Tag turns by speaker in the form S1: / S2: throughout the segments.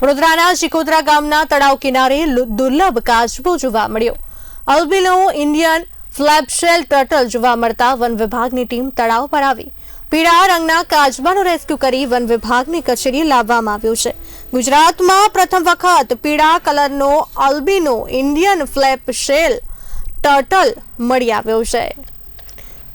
S1: વડોદરાના શિકોદરા ગામના તળાવ કિનારે દુર્લભ કાચબો જોવા મળ્યો. અલ્બિનો ઇન્ડિયન ફ્લેપશેલ ટર્ટલ જોવા મળતા વન વિભાગની ટીમ તળાવ પર આવી. પીળા રંગના કાચબાનું રેસ્ક્યુ કરી વન વિભાગની કચેરી લાવવામાં આવ્યું છે. ગુજરાતમાં પ્રથમ વખત પીળા કલરનો અલ્બિનો ઇન્ડિયન ફ્લેપશેલ ટર્ટલ મળી આવ્યો છે.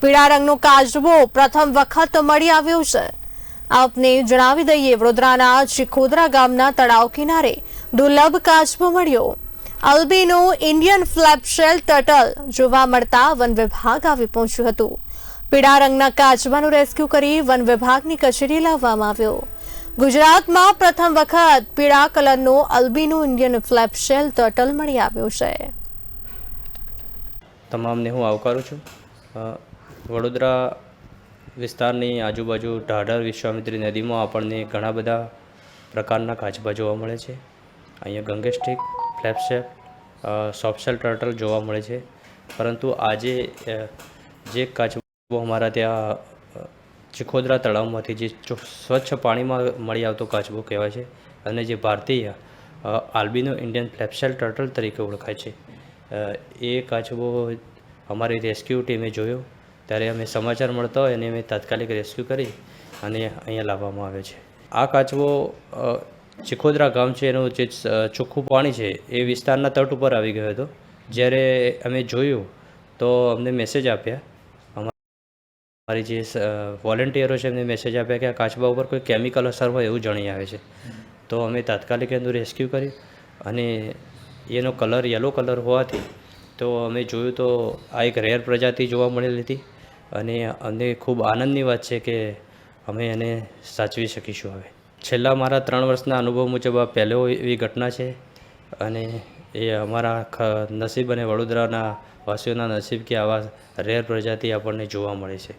S1: પીળા રંગનો કાચબો પ્રથમ વખત મળી આવ્યો છે. આપને જણાવી દઈએ, વડોદરાના ચિખોદરા ગામના તળાવ કિનારે દુર્લભ કાચબો મળ્યો. અલ્બીનો ઇન્ડિયન ફ્લેપશેલ ટર્ટલ જોવા મળતા વન વિભાગ આવી પહોંચ્યું હતું. પીળા રંગના કાચબાનું રેસ્ક્યુ કરી વન વિભાગની કચેરી લાવવામાં આવ્યો. ગુજરાતમાં પ્રથમ વખત પીળા કલરનો અલ્બીનો ઇન્ડિયન ફ્લેપશેલ ટર્ટલ મળી આવ્યો છે.
S2: તમામને હું આવકારું છું. વડોદરા વિસ્તારની આજુબાજુ ઢાઢર વિશ્વામિત્રી નદીમાં આપણને ઘણા બધા પ્રકારના કાચબા જોવા મળે છે. અહીંયા ગંગેસ્ટિક ફ્લેપશેપ સોફ્ટસેલ ટર્ટલ જોવા મળે છે. પરંતુ આજે જે કાચબો અમારા ત્યાં ચિખોદરા તળાવમાંથી જે સ્વચ્છ પાણીમાં મળી આવતો કાચબો કહેવાય છે અને જે ભારતીય આલ્બિનો ઇન્ડિયન ફ્લેપશેલ ટર્ટલ તરીકે ઓળખાય છે. એ કાચબો અમારી રેસ્ક્યુ ટીમે જોયો. ત્યારે અમે સમાચાર મળતા હોય અને અમે તાત્કાલિક રેસ્ક્યુ કરી અને અહીંયા લાવવામાં આવે છે. આ કાચબો ચિખોદરા ગામ છે, એનું જે ચોખ્ખું પાણી છે, એ વિસ્તારના તટ ઉપર આવી ગયો હતો. જ્યારે અમે જોયું તો અમને મેસેજ આપ્યા. અમારી જે વોલેન્ટિયરો છે, એમને મેસેજ આપ્યા કે આ કાચબા ઉપર કોઈ કેમિકલ અસર હોય એવું જણી આવે છે. તો અમે તાત્કાલિક એનું રેસ્ક્યુ કર્યું અને એનો કલર યલો કલર હોવાથી તો અમે જોયું તો આ એક રેર પ્રજાતિ જોવા મળેલી હતી અને અમને ખૂબ આનંદની વાત છે કે અમે એને સાચવી શકીશું હવે. છેલ્લા મારા ત્રણ વર્ષના અનુભવ મુજબ આ પહેલો એવી ઘટના છે અને એ અમારા નસીબ અને વડોદરાના વાસીઓના નસીબ કે આવા રેર પ્રજાતિ આપણને જોવા મળે છે.